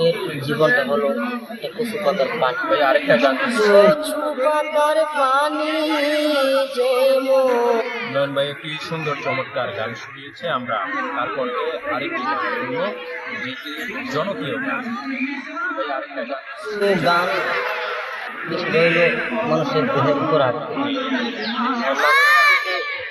তেমনি জীবনটা হলো একটা কচু পাতার পানি। ভাই আরেকটা গান। পাতার পানি নয়ন ভাই একটি সুন্দর চমৎকার গান শুনিয়েছে আমরা। তারপরে আরেকটি গান শুনব যেটি জনপ্রিয় গান। মানুষের দেহের উপর।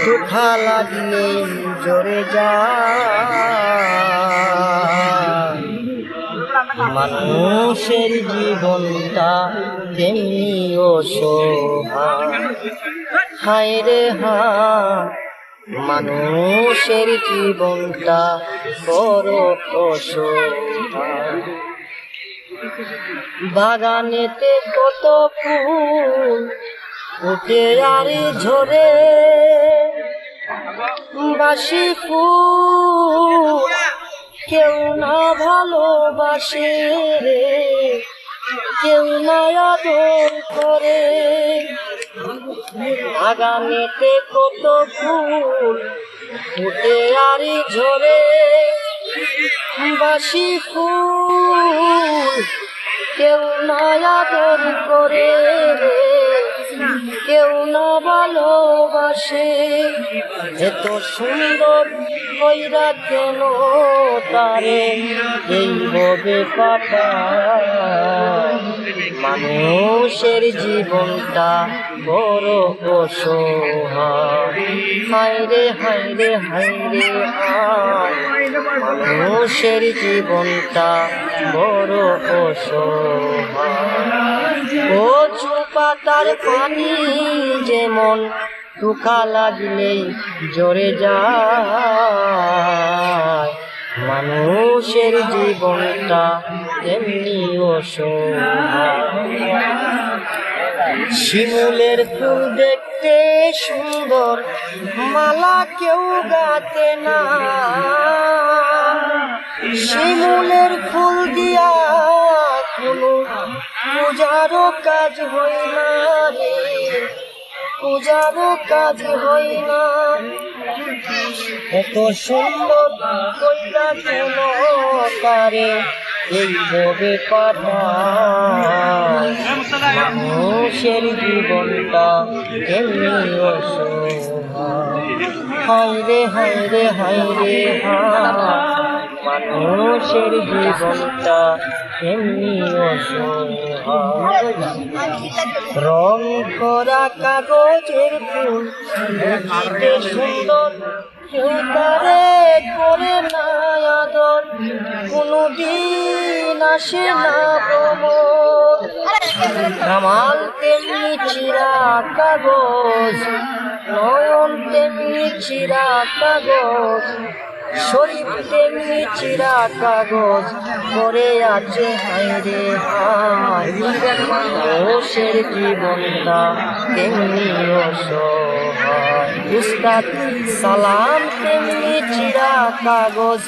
সুখা লাগলে জোরে যা। মানুষের জীবনটা তেমনি অসহায় হায় রে হায় মানুষের জীবনটা বড় অসহায় বাগানেতে কত ফুল উঠে আর ঝরে। বাসি ফুল কেউ না ভালোবাসে রে, কেউ না আদর করে। বাগানেতে কত ফুল ফুটে আর ঝরে। বাসি ফুল কেউ না আদর করে কেউ না ভালোবাসে এত সুন্দর কইরা কেন তারে এই ভবে পাঠা মানুষের জীবনটা বড় অসহায়। হায় রে হায় রে মানুষের জীবনটা বড় কচু পাতার পানি যেমন টুকা লাগলেই জোরে যায়। মানুষের জীবনটা তেমনি শিমুলের ফুল দেখতে সুন্দর, মালা কেউ গাতে না। শিমুলের ফুল দিয়া কোনো পূজারও কাজ হয় না রে। পূজারও কাজ হয় না। এত সুন্দর কইরা কেন তারে এই ভবে পাঠায় মানুষের জীবনটা এমনি অসহায় হায় রে হায় রে, হায়। মানুষের জীবনটা এমনি রং করা কাগজের ফুল দেখিতে সুন্দর। তারে করে না আদর কোনো দিন আসে না প্রমোদ। কামাল তেমনি চিরা কাগজ, নয়ন তেমনি চিরা কাগজ। শরীর তেমনি চিরা কাগজ করে আছে, হায় রে মানুষের জীবনটা তেমনি অসহায়। উস্তাদ সালাম তেমনি চিরা কাগজ